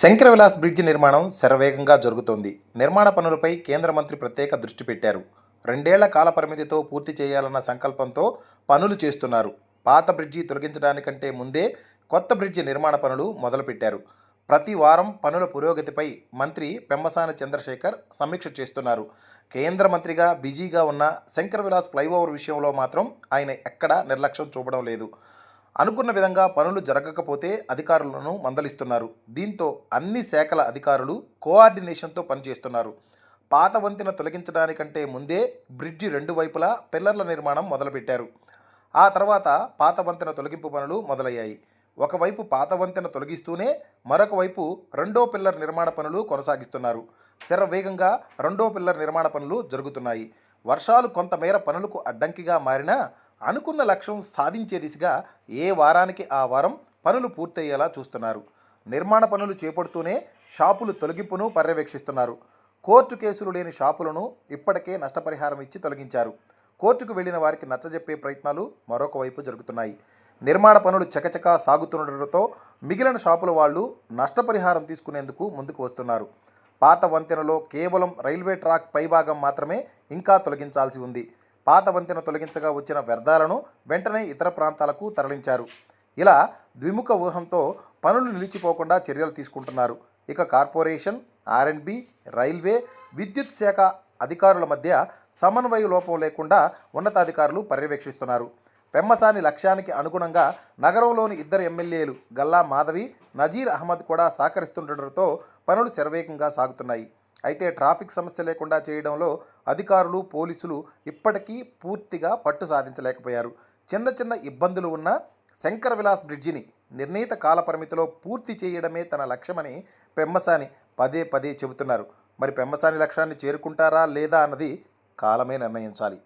Shankara Vilas bridge నిర్మాణం శరవేగంగా జరుగుతోంది. నిర్మాణ పనులపై కేంద్ర మంత్రి ప్రత్యేక దృష్టి పెట్టారు. రెండేళ్ళ కాల పరిమితితో పూర్తి చేయాలన్న సంకల్పంతో పనులు చేస్తున్నారు. పాత బ్రిడ్జి తొలగించడానికంటే ముందే కొత్త బ్రిడ్జి నిర్మాణ పనులు మొదలుపెట్టారు. ప్రతి వారం పనుల పురోగతిపై మంత్రి పెమ్మసాని చంద్రశేఖర్ సమీక్ష చేస్తున్నారు. కేంద్ర మంత్రిగా బిజీగా ఉన్న శంకర విలాస్ ఫ్లైఓవర్ విషయంలో మాత్రం ఆయన ఎక్కడా నిర్లక్ష్యం చూపడం లేదు. అనుకున్న విధంగా పనులు జరగకపోతే అధికారులను మందలిస్తున్నారు. దీంతో అన్ని శాఖల అధికారులు కోఆర్డినేషన్తో పనిచేస్తున్నారు. పాత వంతెన తొలగించడానికంటే ముందే బ్రిడ్జి రెండు వైపులా పిల్లర్ల నిర్మాణం మొదలుపెట్టారు. ఆ తర్వాత పాత వంతెన తొలగింపు పనులు మొదలయ్యాయి. ఒకవైపు పాత వంతెన తొలగిస్తూనే మరొక వైపు రెండో పిల్లర్ నిర్మాణ పనులు కొనసాగిస్తున్నారు. శరవేగంగా రెండో పిల్లర్ నిర్మాణ పనులు జరుగుతున్నాయి. వర్షాలు కొంతమేర పనులకు అడ్డంకిగా మారినా అనుకున్న లక్ష్యం సాధించే దిశగా ఏ వారానికి ఆ వారం పనులు పూర్తయ్యేలా చూస్తున్నారు. నిర్మాణ పనులు చేపడుతూనే షాపులు తొలగింపును పర్యవేక్షిస్తున్నారు. కోర్టు కేసులు లేని షాపులను ఇప్పటికే నష్టపరిహారం ఇచ్చి తొలగించారు. కోర్టుకు వెళ్ళిన వారికి నచ్చజెప్పే ప్రయత్నాలు మరొక వైపు జరుగుతున్నాయి. నిర్మాణ పనులు చకచకా సాగుతుండటంతో మిగిలిన షాపుల వాళ్ళు నష్టపరిహారం తీసుకునేందుకు ముందుకు వస్తున్నారు. పాత వంతెనలో కేవలం రైల్వే ట్రాక్ పైభాగం మాత్రమే ఇంకా తొలగించాల్సి ఉంది. పాత వంతెన తొలగించగా వచ్చిన వ్యర్థాలను వెంటనే ఇతర ప్రాంతాలకు తరలించారు. ఇలా ద్విముఖ ఊహంతో పనులు నిలిచిపోకుండా చర్యలు తీసుకుంటున్నారు. ఇక కార్పొరేషన్ ఆర్ఎండ్బి రైల్వే విద్యుత్ శాఖ అధికారుల మధ్య సమన్వయ లోపం లేకుండా ఉన్నతాధికారులు పర్యవేక్షిస్తున్నారు. పెమ్మసాని లక్ష్యానికి అనుగుణంగా నగరంలోని ఇద్దరు ఎమ్మెల్యేలు గల్లా మాధవి నజీర్ అహ్మద్ కూడా సహకరిస్తుండటంతో పనులు శరవేగంగా సాగుతున్నాయి. అయితే ట్రాఫిక్ సమస్య లేకుండా చేయడంలో అధికారులు పోలీసులు ఇప్పటికీ పూర్తిగా పట్టు సాధించలేకపోయారు. చిన్న చిన్న ఇబ్బందులు ఉన్న శంకర విలాస్ బ్రిడ్జిని నిర్ణీత కాలపరిమితిలో పూర్తి చేయడమే తన లక్ష్యమని పెమ్మసాని పదే పదే చెబుతున్నారు. మరి పెమ్మసాని లక్ష్యాన్ని చేరుకుంటారా లేదా అన్నది కాలమే నిర్ణయించాలి.